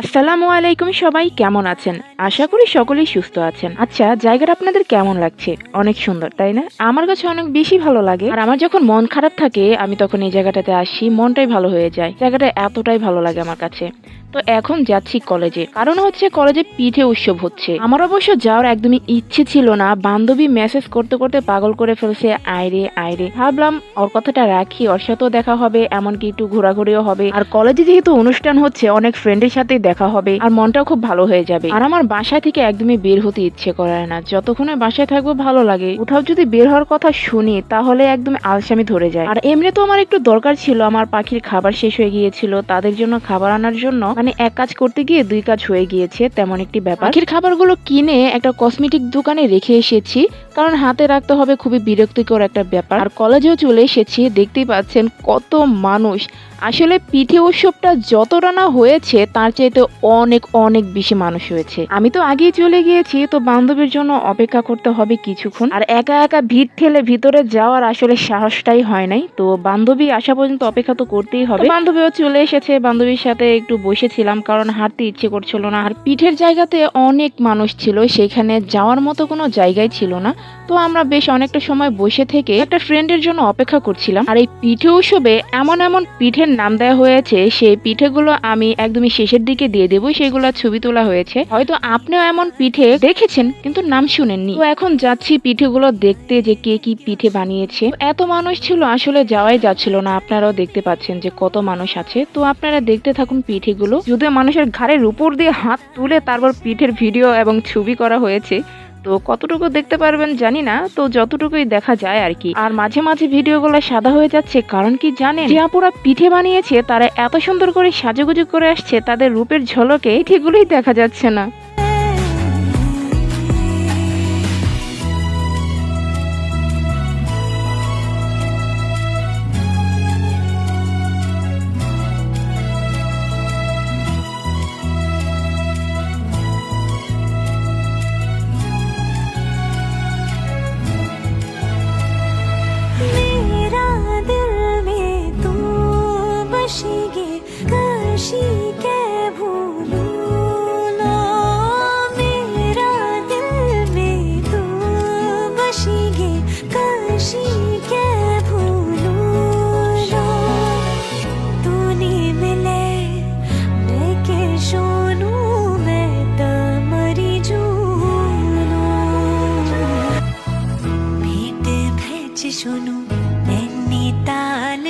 আসসালামু আলাইকুম সবাই, কেমন আছেন? আশা করি সকলেই সুস্থ আছেন। আচ্ছা জায়গাটা আপনাদের কেমন লাগছে? অনেক সুন্দর, তাই না? আমার কাছে অনেক বেশি ভালো লাগে। আর আমার যখন মন খারাপ থাকে, আমি তখন এই জায়গাটাতে আসি, মনটাই ভালো হয়ে যায়। জায়গাটা এতটাই ভালো লাগে আমার কাছে। তো এখন যাচ্ছি কলেজে। কারণ হচ্ছে কলেজে পিঠে উৎসব হচ্ছে। আমার অবশ্য যাওয়ার একদমই ইচ্ছে ছিল না। বান্ধবী মেসেজ করতে করতে পাগল করে ফেলছে আইরে আইরে ভাবলাম, ওর কথাটা রাখি, ওর সাথেও দেখা হবে, এমনকি একটু ঘোরাঘুরিও হবে। আর কলেজে যেহেতু অনুষ্ঠান হচ্ছে, অনেক ফ্রেন্ডের সাথে দেখা হবে, আর মনটাও খুব ভালো হয়ে যাবে। আর আমার বাসায় থেকে একদমই বের হতে ইচ্ছে করে না। যতক্ষণে বাসায় থাকব, ভালো লাগে। কোথাও যদি বের হওয়ার কথা শুনি, তাহলে একদম আলসামি ধরে যায়। আর এমনি তো আমার একটু দরকার ছিল। আমার পাখির খাবার শেষ হয়ে গিয়েছিল। তাদের জন্য খাবার আনার জন্য মানে এক কাজ করতে গিয়ে দুই কাজ হয়ে গিয়েছে, তেমন একটি ব্যাপার। পাখির খাবারগুলো কিনে একটা কসমেটিক দোকানে রেখে এসেছি, কারণ হাতে রাখতে হবে খুবই বিরক্তিকর একটা ব্যাপার। আর কলেজেও চলে এসেছি, দেখতেই পাচ্ছেন কত মানুষ। আসলে পিঠে উৎসবটা যতটা না হয়েছে, তার চাইতে অনেক অনেক বেশি মানুষ হয়েছে। আমি তো আগেই চলে গিয়েছি, তো বান্ধবীর জন্য অপেক্ষা করতে হবে কিছুক্ষণ। আর একা একা ভিড় ঠেলে ভিতরে যাওয়ার আসলে সাহসটাই হয় নাই। তো বান্ধবী আসা পর্যন্ত অপেক্ষা তো করতেই হবে। বান্ধবীও চলে এসেছে, বান্ধবীর সাথে একটু বসেছিলাম, কারণ হাঁটতে ইচ্ছে করছিল না। আর পিঠের জায়গাতে অনেক মানুষ ছিল, সেখানে যাওয়ার মতো কোনো জায়গায় ছিল না। তো আমরা বেশ অনেকটা সময় বসে থেকে একটা ফ্রেন্ডের জন্য অপেক্ষা করছিলাম। আর এই পিঠে উৎসবে এমন এমন পিঠের নাম দেওয়া হয়েছে, সেই পিঠেগুলো আমি একদমই শেষের দিকে দিয়ে দেবো সেগুলো ছবি তোলা হয়েছে। হয়তো আপনিও এমন পিঠে দেখেছেন, কিন্তু নাম শুনেননি। তো এখন যাচ্ছি পিঠেগুলো দেখতে যে কে কি পিঠে বানিয়েছে। এত মানুষ ছিল, আসলে যাওয়াই যাচ্ছিল না। আপনারাও দেখতে পাচ্ছেন যে কত মানুষ আছে। তো আপনারা দেখতে থাকুন পিঠেগুলো। যদিও মানুষের ঘাড়ের উপর দিয়ে হাত তুলে তারপর পিঠের ভিডিও এবং ছবি করা হয়েছে তো কতটুকু দেখতে পারবেন জানি না, তো যতটুকুই দেখা যায় আর কি। আর মাঝে মাঝে ভিডিও গুলো সাদা হয়ে যাচ্ছে, কারণ কি জানেন? যে আপুরা পিঠে বানিয়েছে, তারা এত সুন্দর করে সাজুগুজু করে আসছে, তাদের রূপের ঝলকে ঠিকগুলোই দেখা যাচ্ছে না।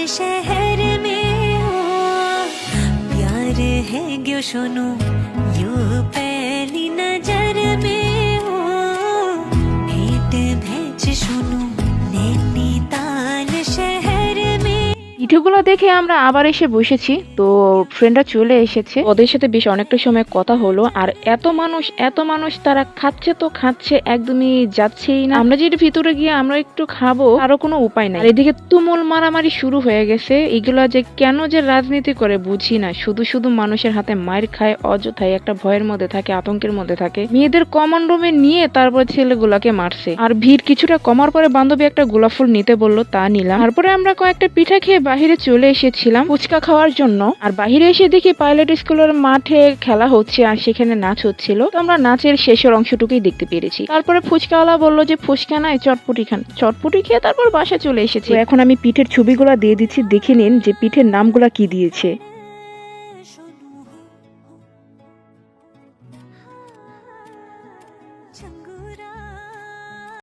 शहर में हो। प्यार है गो सुनो यू पहली পিঠেগুলো দেখে আমরা আবার এসে বসেছি। তো ফ্রেন্ডরা চলে এসেছে। ওদের সাথে বেশ অনেকটা সময় কথা হলো। আর এত মানুষ এত মানুষ তারা খাচ্ছে তো খাচ্ছে, একদমই যাচ্ছেই না। আমরা যেটা ভিতরে গিয়ে আমরা একটু খাব, আরও কোনো উপায় নাই। এদিকে তুমুল মারামারি শুরু হয়ে গেছে। এগুলো যে কেন যে রাজনীতি করে বুঝি না। শুধু শুধু মানুষের হাতে মার খায় অযথায় একটা ভয়ের মধ্যে থাকে, আতঙ্কের মধ্যে থাকে। মেয়েদের কমন রুমে নিয়ে তারপর ছেলেগুলাকে মারছে। আর ভিড় কিছুটা কমার পরে বান্ধবী একটা গোলাপ ফুল নিতে বলল, তা নিলাম। তারপরে আমরা কয়েকটা পিঠা খেয়ে বাহিরে চলে এসেছিলাম ফুচকা খাওয়ার জন্য। আর বাহিরে এসে দেখি পাইলট স্কুলের মাঠে খেলা হচ্ছে আর সেখানে নাচ হচ্ছিল। তো আমরা নাচের শেষের অংশটুকুই দেখতে পেরেছি। তারপরে ফুচকাওয়ালা বলল যে, ফুচকা নাই, চটপুটি খান। চটপুটি খেয়ে তারপর বাসা চলে এসেছি। এখন আমি পিঠের ছবিগুলা দিয়ে দিচ্ছি, দেখে নিন যে পিঠের নামগুলা কি দিয়েছে।